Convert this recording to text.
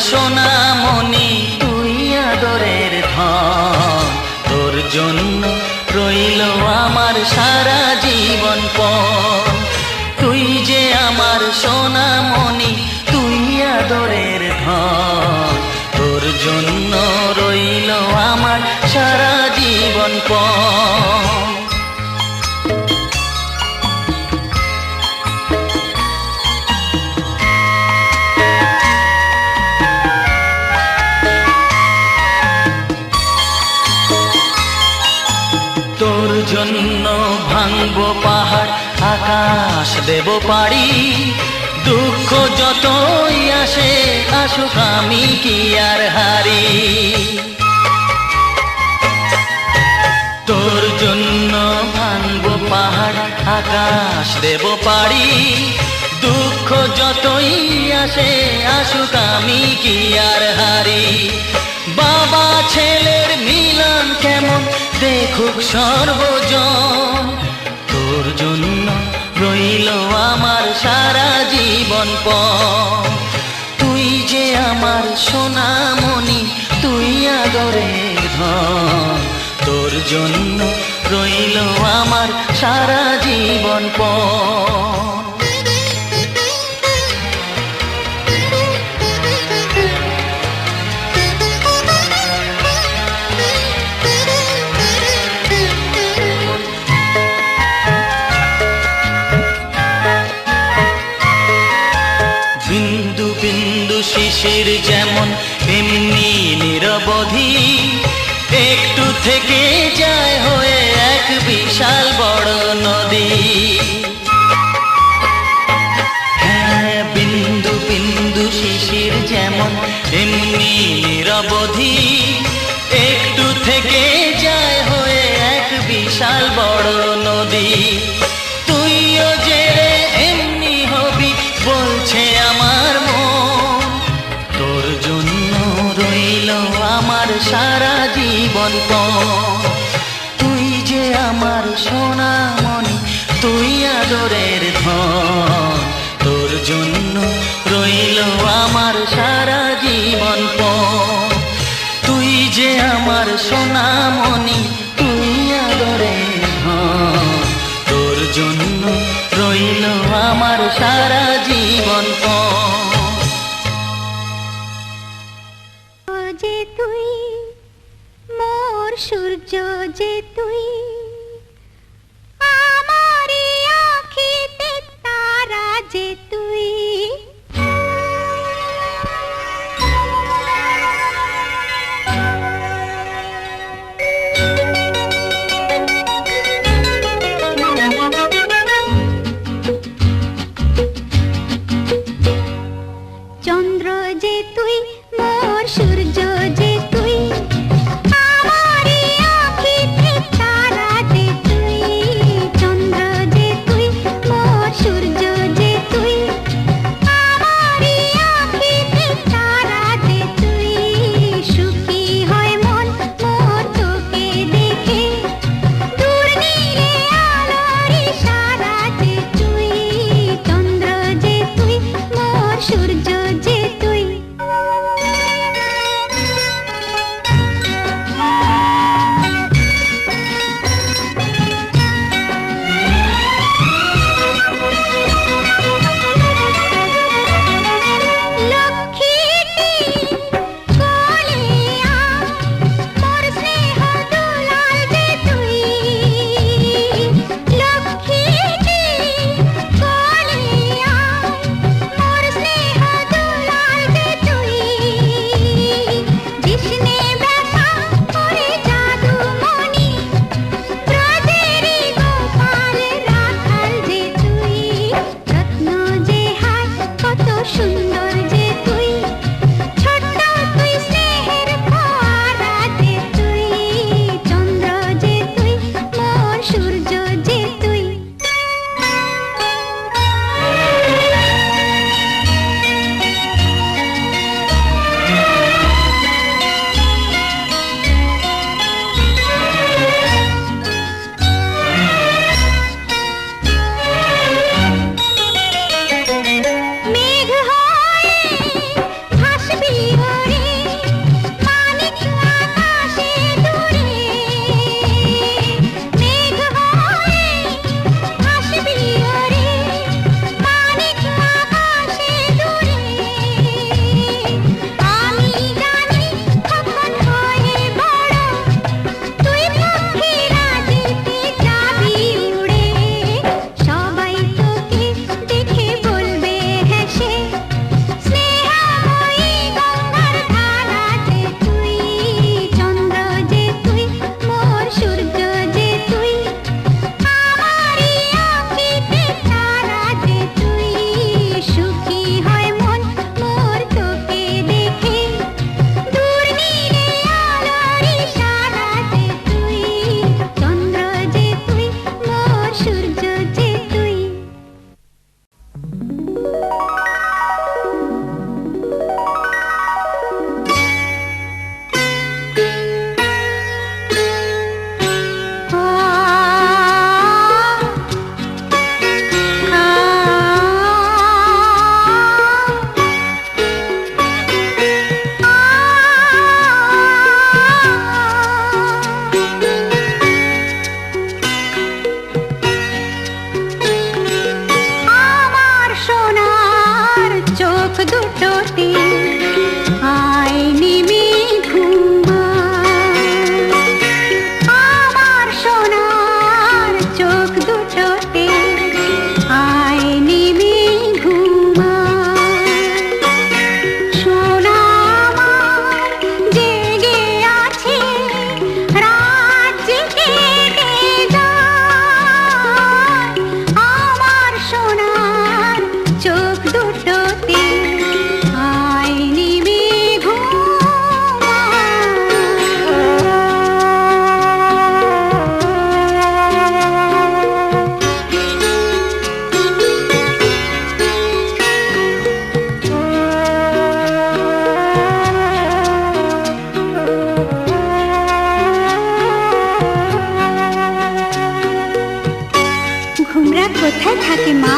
সোনামণি, তুই আদরের ধন। তোর জন্য রইল আমার সারা জীবন পণ। তুই যে আমার সোনামণি, তুই আদরের ধন। তোর জন্য রইল আমার সারা জীবন পণ। জন্য ভাঙবো পাহাড়, আকাশ দেব পারি দুঃখ যতই আসে, আসুক আমি কি আর হারি। তোর জন্য ভাঙবো পাহাড়, আকাশ দেব পারি দুঃখ যতই আসে, আসুক আমি কি আর হারি। বাবা ছেলের মিলন কেমন দেখুক সর্বজন। তোর জন্য রইল আমার সারা জীবন প তুই যে আমার সোনামণি, তুই আদরে ধন। তোর জন্য রইল আমার সারা জীবন পণ পণ তুই যে আমার সোনামণি তুই আদরের ধন। তোর জন্য রইল আমার সারা জীবন তুই যে আমার সোনামণি তুই আদরের ধন। তোর জন্য রইল আমার সারা জীবন তুই মোর সূর্য যে তুই যে তুই। চন্দ্র যে তুই মোর সূর্য যে দুটোতে আইনি কোথায় থাকে মা?